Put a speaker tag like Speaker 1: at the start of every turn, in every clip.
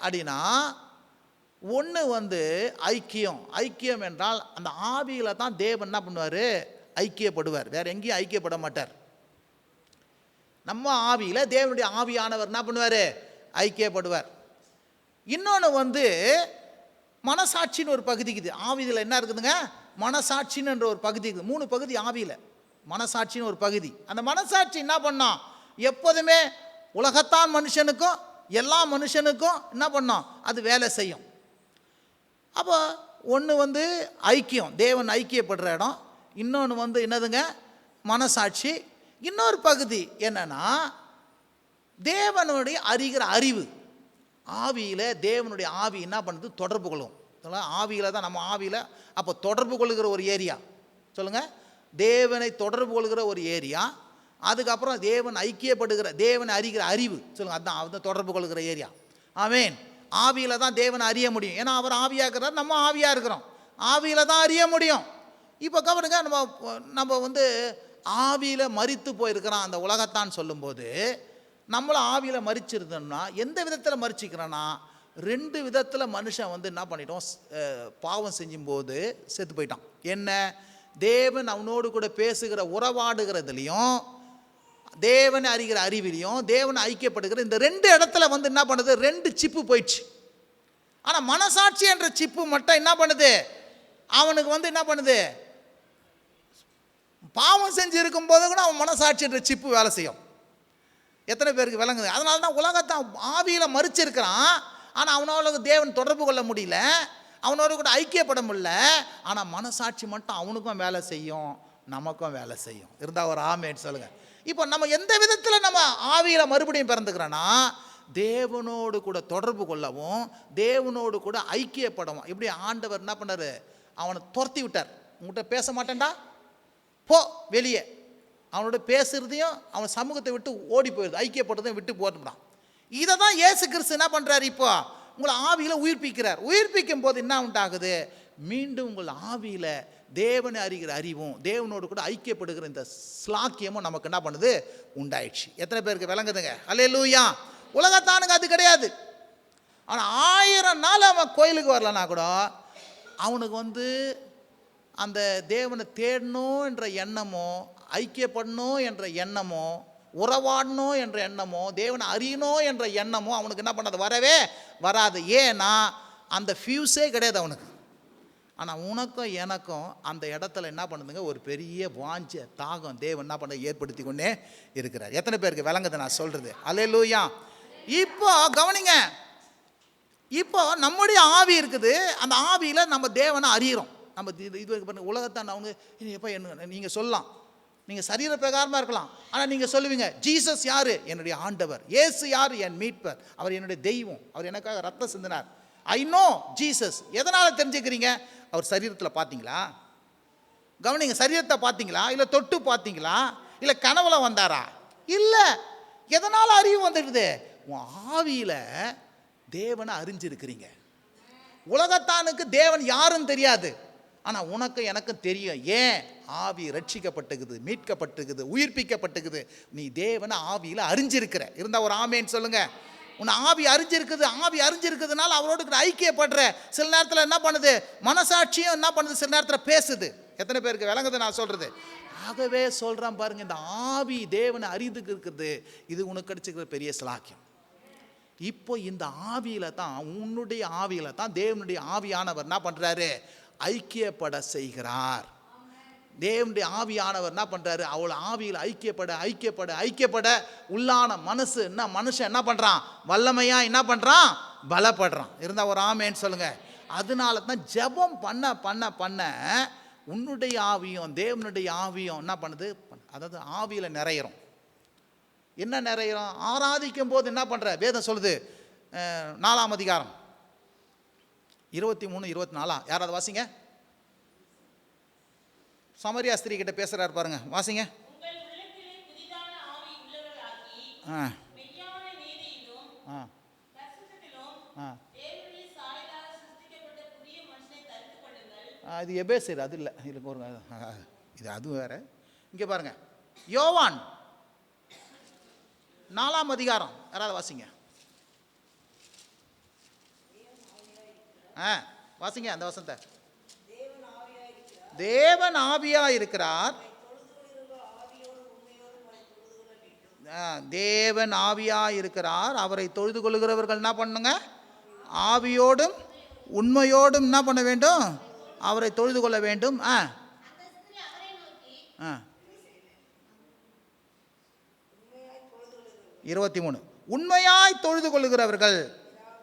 Speaker 1: அப்படின்னா ஒன்று வந்து ஐக்கியம். ஐக்கியம் என்றால் அந்த ஆவியில தான் தேவன் என்ன பண்ணுவார்? ஐக்கியப்படுவார். வேற எங்கேயும் ஐக்கியப்பட மாட்டார். நம்ம ஆவியில தேவனுடைய ஆவியானவர் என்ன பண்ணுவார்? ஐக்கியப்படுவார். இன்னொன்று வந்து மனசாட்சின்னு ஒரு பகுதி இருக்குது. ஆவியில் என்ன இருக்குதுங்க? மனசாட்சின்னு ஒரு பகுதி இருக்குது. மூணு பகுதி ஆவியில். மனசாட்சின்னு ஒரு பகுதி. அந்த மனசாட்சி என்ன பண்ணோம் எப்போதுமே உலகத்தான் மனுஷனுக்கும் எல்லா மனுஷனுக்கும் என்ன பண்ணோம்? அது வேலை செய்யும். அப்போ ஒன்று வந்து ஐக்கியம். தேவன் ஐக்கியப்படுற இடம். இன்னொன்று வந்து என்னதுங்க? மனசாட்சி. இன்னொரு பகுதி என்னென்னா தேவனுடைய அறிகிற அறிவு. ஆவியில் தேவனுடைய ஆவி என்ன பண்ணுது? தொடர்பு கொள்ளும். ஆவியில் தான் நம்ம ஆவியில். அப்போ தொடர்பு கொள்கிற ஒரு ஏரியா. சொல்லுங்கள் தேவனை தொடர்பு கொள்கிற ஒரு ஏரியா. அதுக்கப்புறம் தேவன் ஐக்கியப்படுகிற தேவனை அறிகிற அறிவு. சொல்லுங்கள் அதுதான் அதுதான் தொடர்பு கொள்கிற ஏரியா ஆமேன். ஆவியில் தான் தேவனை அறிய முடியும். ஏன்னா அவர் ஆவியாக இருக்கிறார் நம்ம ஆவியாக இருக்கிறோம். ஆவியில் தான் அறிய முடியும். இப்போ கவனிங்க நம்ம நம்ம வந்து ஆவியில் மறித்து போயிருக்கிறான் அந்த உலகத்தான் சொல்லும்போது நம்மளும் ஆவியில் மறிச்சிருந்தோம்னா எந்த விதத்தில் மறிச்சிக்கிறோன்னா ரெண்டு விதத்தில் மனுஷன் வந்து என்ன பண்ணிட்டோம் பாவம் செஞ்சும்போது செத்து போயிட்டான். என்ன? தேவன் அவனோடு கூட பேசுகிற உறவாடுகிறதுலையும் தேவனை அறிகிற அறிவிலையும் தேவனை ஐக்கியப்படுகிற இந்த ரெண்டு இடத்துல வந்து என்ன பண்ணுது? ரெண்டு சிப்பு போயிடுச்சு. ஆனால் மனசாட்சி என்ற சிப்பு மட்டும் என்ன பண்ணுது? அவனுக்கு வந்து என்ன பண்ணுது? பாவம் செஞ்சு இருக்கும்போது கூட அவன் மனசாட்சி என்ற சிப்பு வேலை செய்யும். எத்தனை பேருக்கு விளங்குது? அதனால தான் உலகத்தை ஆவியில் மறிச்சிருக்கிறான். ஆனால் அவனோட தேவன் தொடர்பு கொள்ள முடியல. அவனோட கூட ஐக்கியப்பட முடியல. ஆனால் மனசாட்சி மட்டும் அவனுக்கும் வேலை செய்யும் நமக்கும் வேலை செய்யும். இருந்தால் ஒரு ஆமேன்னு சொல்லுங்கள் இப்போ நம்ம எந்த விதத்தில் நம்ம ஆவியில் மறுபடியும் பிறந்துக்கிறோன்னா தேவனோடு கூட தொடர்பு கொள்ளவும் தேவனோடு கூட ஐக்கியப்படவும். இப்படி ஆண்டவர் என்ன பண்ணார்? அவனை துரத்தி விட்டார். உங்கள்கிட்ட பேச மாட்டேன்டா. போ வெளியே. அவனோட பேசுகிறதையும் அவன் சமூகத்தை விட்டு ஓடி போயிடுது. ஐக்கியப்படுறதையும் விட்டு போட்டுட்டான் இதை தான் ஏசு கிறிஸ்து என்ன பண்ணுறாரு இப்போ? உங்களை ஆவியில் உயிர்ப்பிக்கிறார். உயிர்ப்பிக்கும் போது என்ன உண்டாகுது? மீண்டும் உங்கள் ஆவியில் தேவனை அறிகிற அறிவும் தேவனோடு கூட ஐக்கியப்படுகிற இந்த ஸ்லாக்கியமும் நமக்கு என்ன பண்ணுது? உண்டாயிடுச்சு. எத்தனை பேருக்கு விளங்குதுங்க? அல்லேலூயா உலகத்தானுங்க அது கிடையாது. ஆனால் ஆயிரம் நாள் அவன் கோயிலுக்கு வரலன்னா கூட அவனுக்கு வந்து அந்த தேவனை தேடணும் என்ற எண்ணமோ ஐக்கியப்படணும் என்ற எண்ணமோ உறவாடணும் என்ற எண்ணமோ தேவனை அறியணும் என்ற எண்ணமோ அவனுக்கு என்ன பண்ணது? வரவே வராது. ஏன்னா அந்த ஃபியூஸே கிடையாது அவனுக்கு. ஆனால் உனக்கும் எனக்கும் அந்த இடத்துல என்ன பண்ணுதுங்க? ஒரு பெரிய வாஞ்ச தாகம் தேவன் என்ன பண்ண? ஏற்படுத்தி கொண்டே இருக்கிறார். எத்தனை பேருக்கு விளங்குது நான் சொல்கிறது அல்லேலூயா இப்போ கவனிங்க. இப்போ நம்முடைய ஆவி இருக்குது. அந்த ஆவியில் நம்ம தேவனை அறியிறோம். நம்ம இது இது பண்ண உலகத்தான் அவங்க எப்போ என்ன நீங்கள் சொல்லலாம். நீங்கள் சரீர பிரகாரமாக இருக்கலாம். ஆனால் நீங்கள் சொல்லுவீங்க ஜீசஸ் யார்? என்னுடைய ஆண்டவர். ஏசு யார்? என் மீட்பர். அவர் என்னுடைய தெய்வம். அவர் எனக்காக ரத்தம் சிந்தினார். ஐ நோ ஜீசஸ் எதனால் தெரிஞ்சுக்கிறீங்க? அவர் சரீரத்தில் பார்த்தீங்களா கவனிங்க சரீரத்தை பார்த்தீங்களா இல்லை தொட்டு பார்த்தீங்களா இல்லை கனவுல வந்தாரா? இல்லை. எதனால் அறிவு வந்துடுது? உன் ஆவியில் தேவனை அறிஞ்சிருக்கிறீங்க. உலகத்தானுக்கு தேவன் யாருன்னு தெரியாது. ஆனால் உனக்கு எனக்கும் தெரியும். ஏன்? ஆவி ரட்சிக்கப்பட்டுக்குது மீட்கப்பட்டுக்குது உயிர்ப்பிக்கப்பட்டுக்குது. நீ தேவனை ஆவியில் அறிஞ்சிருக்கிற. இருந்தால் ஒரு ஆமேன்னு சொல்லுங்கள் உன் ஆவி அறிஞ்சிருக்குது ஆவி அறிஞ்சிருக்குதுனால அவரோடு ஐக்கியப்படுற. சில நேரத்தில் என்ன பண்ணுது? மனசாட்சியும் என்ன பண்ணுது? சில நேரத்தில் பேசுது. எத்தனை பேருக்கு விளங்குது நான் சொல்கிறது ஆகவே சொல்கிறேன் பாருங்க இந்த ஆவி தேவனை அறிந்துக்கு இருக்குது. இது உனக்கு கிடைச்சிக்கிற பெரிய சிலாக்கியம். இப்போ இந்த ஆவியில் தான் உன்னுடைய ஆவியில தான் தேவனுடைய ஆவியானவர் என்ன பண்ணுறாரு ஐக்கியப்பட செய்கிறார். தேவனுடைய ஆவியானவர் என்ன பண்ணுறாரு அவள் ஆவியில் ஐக்கியப்பட ஐக்கியப்பட ஐக்கியப்பட. உள்ளான மனசு என்ன? மனுஷன் என்ன பண்ணுறான் வல்லமையாக என்ன பண்ணுறான் பலப்படுறான். இருந்தால் ஒரு ஆமேன்னு சொல்லுங்கள் அதனால தான் ஜெபம் பண்ண பண்ண பண்ண உன்னுடைய ஆவியும் தேவனுடைய ஆவியும் என்ன பண்ணுது? அதாவது ஆவியில் நிறையிறோம். என்ன நிறையிறோம்? ஆராதிக்கும் போது என்ன பண்ணுற வேதம் சொல்லுது. நாலாம் அதிகாரம். இருபத்தி மூணு இருபத்தி நாலா? யாராவது வாசிங்க? சமரியா ஸ்திரீ கிட்ட பேசுறாரு பாருங்க. வாசிங்க. ஆ. ஆ. ஆ. இது எபேசர் அது இல்லை. இது ஒரு இது அது வேற. இங்கே பாருங்க. யோவான் நாலாம் அதிகாரம். யாராவது வாசிங்க. ஆ வாசிங்க அந்த வசனத்தை. தேவன் ஆவியாக இருக்கிறார். ஆ, தேவன் ஆவியாக இருக்கிறார். அவரை தொழுது கொள்கிறவர்கள் என்ன பண்ணுங்க? ஆவியோடும் உண்மையோடும் என்ன பண்ண வேண்டும்? அவரை தொழுது கொள்ள வேண்டும். ஆ. ஆ. இருபத்தி மூணு. உண்மையாய் தொழுது கொள்கிறவர்கள்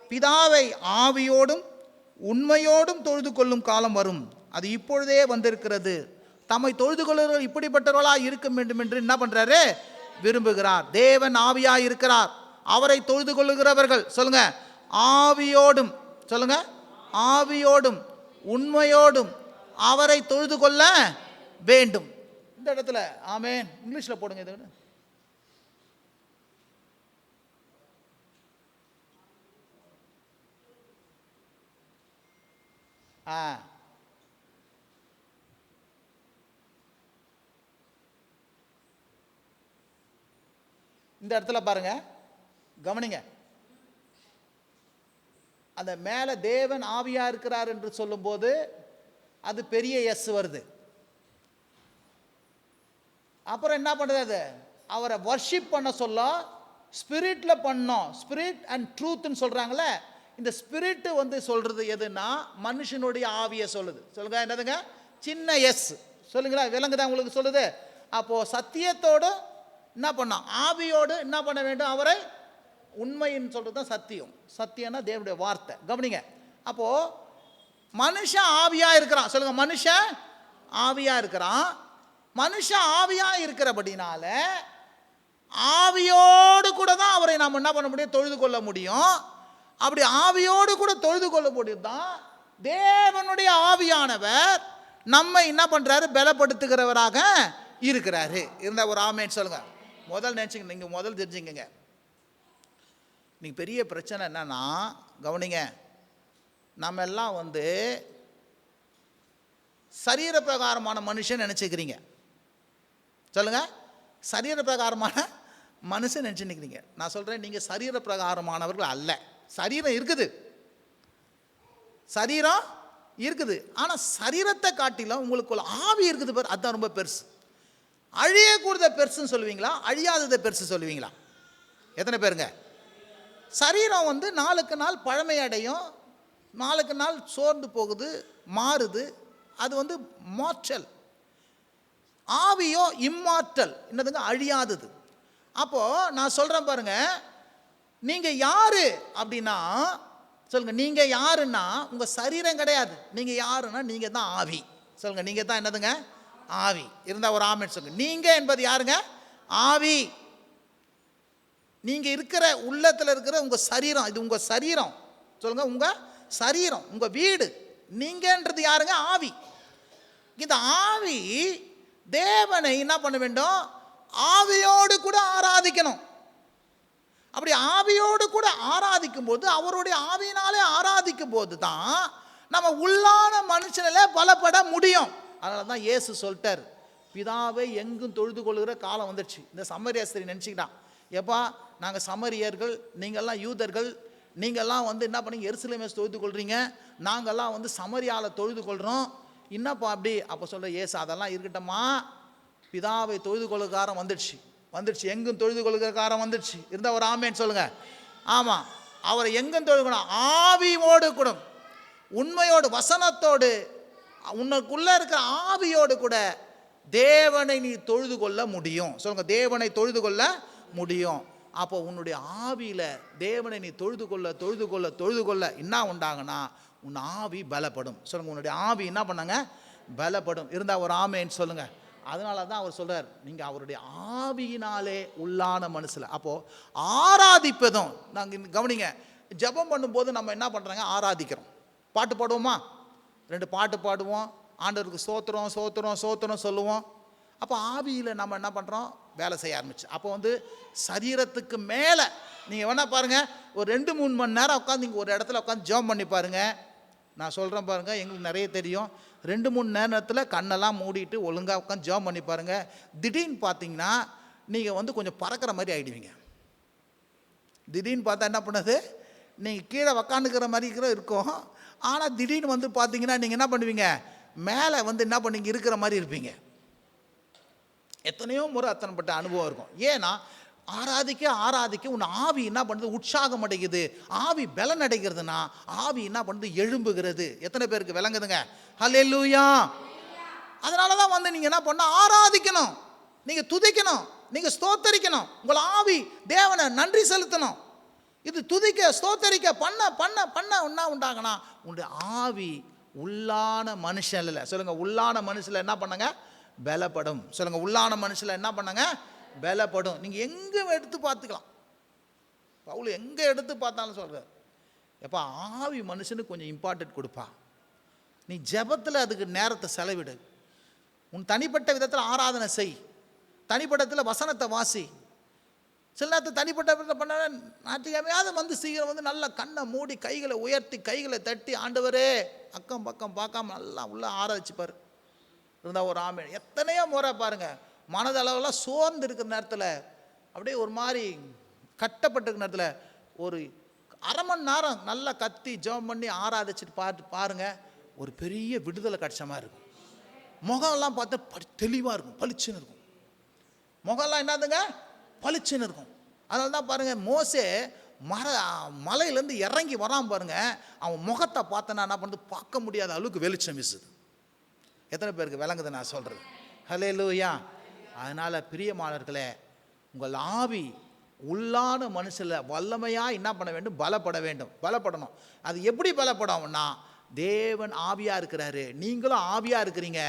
Speaker 1: பிதாவை ஆவியோடும் உண்மையோடும் தொழுது கொள்ளும் காலம் வரும். அது இப்பொழுதே வந்திருக்கிறது. தம்மை தொழுது கொள்கிறவர்கள் இப்படிப்பட்டவர்களாக இருக்க வேண்டும் என்று என்ன பண்ணுறாரு விரும்புகிறார். தேவன் ஆவியாக இருக்கிறார். அவரை தொழுது கொள்ளுகிறவர்கள் சொல்லுங்க ஆவியோடும் சொல்லுங்க ஆவியோடும் உண்மையோடும் அவரை தொழுது கொள்ள வேண்டும். இந்த இடத்துல ஆமேன். இங்கிலீஷில் போடுங்க இது ஆ. இந்த இடத்துல பாருங்க. கவனிங்க. அந்த மேலே தேவன் ஆவியா இருக்கிறார் என்று சொல்லும்போது அது பெரிய எஸ் வருது. அப்புறம் என்ன பண்ணுறது அது? அவரை வர்ஷிப் பண்ண சொல்ல ஸ்பிரிட்டில் பண்ணோம். ஸ்பிரிட் அண்ட் ட்ரூத்னு சொல்கிறாங்களே இந்த ஸ்பிரிட் வந்து சொல்கிறது எதுன்னா மனுஷனுடைய ஆவியை சொல்லுது. சொல்லுங்க என்னதுங்க? சின்ன எஸ் சொல்லுங்களா விலங்குதான் உங்களுக்கு சொல்லுது? அப்போது சத்தியத்தோடு என்ன பண்ணான் ஆவியோடு என்ன பண்ண வேண்டும்? அவரை உண்மைன்னு சொல்கிறது தான் சத்தியம். சத்தியம்னா தேவனுடைய வார்த்தை. கவனிங்க. அப்போது மனுஷன் ஆவியாக இருக்கிறான். சொல்லுங்க மனுஷன் ஆவியாக இருக்கிறான். மனுஷன் ஆவியாக இருக்கிறபடினால ஆவியோடு கூட தான் அவரை நாம் என்ன பண்ண முடியும்? தொழுது கொள்ள முடியும். அப்படி ஆவியோடு கூட தொழுது கொள்ள முடியும் தான் தேவனுடைய ஆவியானவர் நம்மை என்ன பண்ணுறாரு பலப்படுத்துகிறவராக இருக்கிறாரு. இருந்த ஒரு ஆமேன்னு சொல்லுங்கள் முதல் நினச்சிங்க நீங்கள் முதல் தெரிஞ்சுக்கங்க. நீங்கள் பெரிய பிரச்சனை என்னன்னா கவனிங்க நம்ம எல்லாம் வந்து சரீர பிரகாரமான மனுஷன் நினச்சிக்கிறீங்க. சொல்லுங்கள் சரீர பிரகாரமான மனுஷன் நினச்சிருக்கிறீங்க நான் சொல்கிறேன் நீங்கள் சரீர பிரகாரமானவர்கள் அல்ல. சரீரம் இருக்குது. சரீரம் இருக்குது. ஆனால் சரீரத்தை காட்டிலும் உங்களுக்குள்ள ஆவி இருக்குது பாரு அதுதான் ரொம்ப பெருசு. அழியக்கூடத பெருசுன்னு சொல்லுவீங்களா? அழியாததை பெருசு சொல்லுவீங்களா? எத்தனை பேருங்க? சரீரம் வந்து நாளுக்கு நாள் பழமையடையும் நாளுக்கு நாள் சோர்ந்து போகுது மாறுது. அது வந்து மாற்றல் ஆவியோ இம்மாற்றல் என்னதுங்க? அழியாதது. அப்போது நான் சொல்கிறேன் பாருங்க. நீங்கள் யாரு அப்படின்னா சொல்லுங்கள் நீங்கள் யாருன்னா உங்கள் சரீரம் கிடையாது. நீங்கள் யாருன்னா நீங்கள் தான் ஆவி. சொல்லுங்கள் நீங்கள் தான் என்னதுங்க? ஆவி. இருந்தால் ஒரு ஆமென்னு சொல்லுங்க. நீங்கள் என்பது யாருங்க? ஆவி. நீங்கள் இருக்கிற உள்ளத்தில் இருக்கிற உங்கள் சரீரம். இது உங்கள் சரீரம். சொல்லுங்கள் உங்கள் சரீரம் உங்கள் வீடு. நீங்கன்றது யாருங்க? ஆவி. இந்த ஆவி தேவனை என்ன பண்ண வேண்டும்? ஆவியோடு கூட ஆராதிக்கணும். அப்படி ஆவியோடு கூட ஆராதிக்கும் போது அவருடைய ஆவியினாலே ஆராதிக்கும் போது தான் நம்ம உள்ளான மனுஷனில் பலப்பட முடியும். அதனால தான் இயேசு சொல்லிட்டார் பிதாவை எங்கும் தொழுது கொள்கிற காலம் வந்துடுச்சு. இந்த சமரியாஸ்திரி நினச்சிக்கிட்டான் எப்பா நாங்கள் சமரியர்கள் நீங்கள்லாம் யூதர்கள் நீங்கள்லாம் வந்து என்ன பண்ணி எருசலேமே தொழுது கொள்கிறீங்க நாங்கள்லாம் வந்து சமரியாவில் தொழுது கொள்கிறோம் என்னப்பா அப்படி? அப்போ சொல்ல ஏசு அதெல்லாம் இருக்கட்டும்மா பிதாவை தொழுது கொள்கிற வந்துடுச்சு வந்துடுச்சு எங்கும் தொழுது கொள்கிற காரம் வந்துடுச்சு. இருந்தால் ஒரு ஆமேன்னு சொல்லுங்கள் ஆமாம் அவரை எங்கும் தொழுகணும் ஆவியோடு கூட உண்மையோடு வசனத்தோடு உனக்குள்ளே இருக்கிற ஆவியோடு கூட தேவனை நீ தொழுது கொள்ள முடியும். சொல்லுங்க தேவனை தொழுது கொள்ள முடியும். அப்போ உன்னுடைய ஆவியில் தேவனை நீ தொழுது கொள்ள தொழுது கொள்ள தொழுது கொள்ள என்ன உண்டாங்கன்னா உன் ஆவி பலப்படும். சொல்லுங்க உன்னுடைய ஆவி என்ன பண்ணாங்க? பலப்படும். இருந்தால் ஒரு ஆமேன்னு சொல்லுங்க. அதனால தான் அவர் சொல்கிறார் நீங்கள் அவருடைய ஆவியினாலே உள்ளான மனசில் அப்போது ஆராதிப்பதும் நாங்கள் கவனிங்க ஜெபம் பண்ணும்போது நம்ம என்ன பண்ணுறாங்க ஆராதிக்கிறோம். பாட்டு பாடுவோமா? ரெண்டு பாட்டு பாடுவோம் ஆண்டவருக்கு சோத்திரம் சோத்திரம் சோத்திரம் சொல்லுவோம். அப்போ ஆவியில் நம்ம என்ன பண்ணுறோம் வேலை செய்ய ஆரம்பிச்சு. அப்போ வந்து சரீரத்துக்கு மேலே நீங்கள் வேணால் பாருங்கள் ஒரு ரெண்டு மூணு மணி நேரம் உட்காந்து இங்கே ஒரு இடத்துல உட்காந்து ஜோம் பண்ணி பாருங்கள் நான் சொல்கிறேன் பாருங்கள் எங்களுக்கு நிறைய தெரியும். ரெண்டு மூணு நேரத்தில் கண்ணெல்லாம் மூடிட்டு ஒழுங்காக உட்காந்து ஜோம் பண்ணி பாருங்கள் திடீர்னு பார்த்தீங்கன்னா நீங்கள் வந்து கொஞ்சம் பறக்கிற மாதிரி ஆகிடுவீங்க திடீர்னு பார்த்தா என்ன பண்ணுது? நீங்கள் கீழே உக்காந்துக்கிற மாதிரி கூட இருக்கும். ஆனால் திடீர்னு வந்து பார்த்தீங்கன்னா நீங்கள் என்ன பண்ணுவீங்க? மேலே வந்து என்ன பண்ணீங்க இருக்கிற மாதிரி இருப்பீங்க. எத்தனையோ முறை அத்தனைப்பட்ட அனுபவம் இருக்கும். ஏன்னா ஆராதிக்க ஆராதிக்க உன் ஆவி என்ன பண்ணுது? உற்சாகம் அடைக்குது ஆவி பலன் அடைகிறதுனா ஆவி என்ன பண்ணுது? எழும்புகிறது. எத்தனை பேருக்கு விளங்குதுங்க? ஹலெல்லூயா அதனால தான் வந்து நீங்கள் என்ன பண்ண ஆராதிக்கணும். நீங்கள் துதிக்கணும். நீங்கள் ஸ்தோத்தரிக்கணும். உங்கள் ஆவி தேவனை நன்றி செலுத்தணும். இது துதிக்க ஸ்தோத்தரிக்க பண்ண பண்ண பண்ண ஒன்றா உண்டாகனா உன்னுடைய ஆவி உள்ளான மனுஷன் இல்லை. உள்ளான மனுஷில் என்ன பண்ணுங்க? பலப்படும். சொல்லுங்கள் உள்ளான மனுஷில் என்ன பண்ணுங்க? பலப்படும். நீங்கள் எங்கே எடுத்து பார்த்துக்கலாம்? பவுல் எங்கே எடுத்து பார்த்தாலும் சொல்கிறார் எப்போ ஆவி மனுஷனுக்கு கொஞ்சம் இம்பார்ட்டன்ட் கொடுப்பா. நீ ஜெபத்தில் அதுக்கு நேரத்தை செலவிடு. உன் தனிப்பட்ட விதத்தில் ஆராதனை செய். தனிப்பட்டத்தில் வசனத்தை வாசி. சில நேரத்தில் தனிப்பட்ட விதத்தில் பண்ண ஞாயிற்றுக்கிழமையாவது வந்து சீக்கிரம் வந்து நல்லா கண்ணை மூடி கைகளை உயர்த்தி கைகளை தட்டி ஆண்டவரே அக்கம் பக்கம் பார்க்காம நல்லா உள்ள ஆராய்ச்சிப்பார் இருந்தால் ஒரு ஆமை எத்தனையோ முறை பாருங்கள் மனதளவெல்லாம் சோர்ந்து இருக்கிற நேரத்தில் அப்படியே ஒரு மாதிரி கட்டப்பட்டிருக்கிற நேரத்தில் ஒரு அரை மணி நேரம் நல்லா கத்தி ஜெபம் பண்ணி ஆராதிச்சுட்டு பார்த்து பாருங்கள் ஒரு பெரிய விடுதலை கிடச்ச மாதிரி இருக்கும். முகம்லாம் பார்த்தா பளி தெளிவாக இருக்கும் பளிச்சுன்னு இருக்கும். முகம்லாம் என்னதுங்க? பளிச்சுன்னு இருக்கும். அதனால தான் பாருங்கள் மோசே மர மலையிலேருந்து இறங்கி வரான் பாருங்கள் அவன் முகத்தை பார்த்தனா என்ன பண்ணுறது பார்க்க முடியாத அளவுக்கு வெளிச்சம் வீசுது. எத்தனை பேருக்கு விளங்குது நான் சொல்கிறது ஹலே லூயா அதனால் பிரியமானவர்களே உங்கள் ஆவி உள்ளான மனுஷில் வல்லமையாக என்ன பண்ண வேண்டும்? பலப்பட வேண்டும். பலப்படணும். அது எப்படி பலப்படும்னா தேவன் ஆவியாக இருக்கிறாரு. நீங்களும் ஆவியாக இருக்கிறீங்க.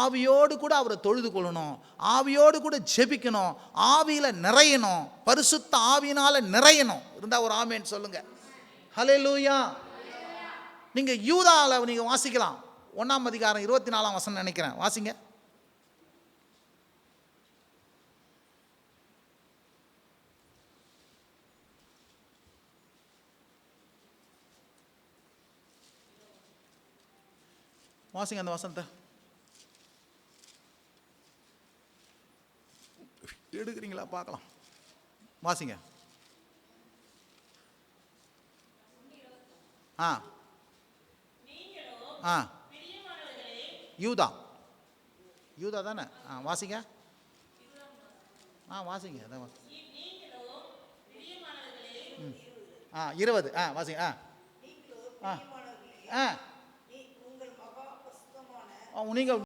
Speaker 1: ஆவியோடு கூட அவரை தொழுது கொள்ளணும். ஆவியோடு கூட ஜெபிக்கணும். ஆவியில் நிறையணும். பரிசுத்த ஆவியினால் நிறையணும். இருந்தால் ஒரு ஆமேன்னு சொல்லுங்கள் ஹலே லூயா நீங்கள் யூதாவில் நீங்கள் வாசிக்கலாம். ஒன்றாம் அதிகாரம் இருபத்தி நாலாம் வசனம் நினைக்கிறேன். வாசிங்க. வாசிங்க அந்த வசனத்தை. எடுக்கிறீங்களா? பார்க்கலாம். வாசிங்க. ஆ. ஆ. யூதா. யூதா தானே? ஆ வாசிங்க. ஆ வாசிங்க. அதான் வாசி. ம். ஆ இருபது. ஆ வாசிங்க. ஆ. ஆ. ஆ.
Speaker 2: உங்கள்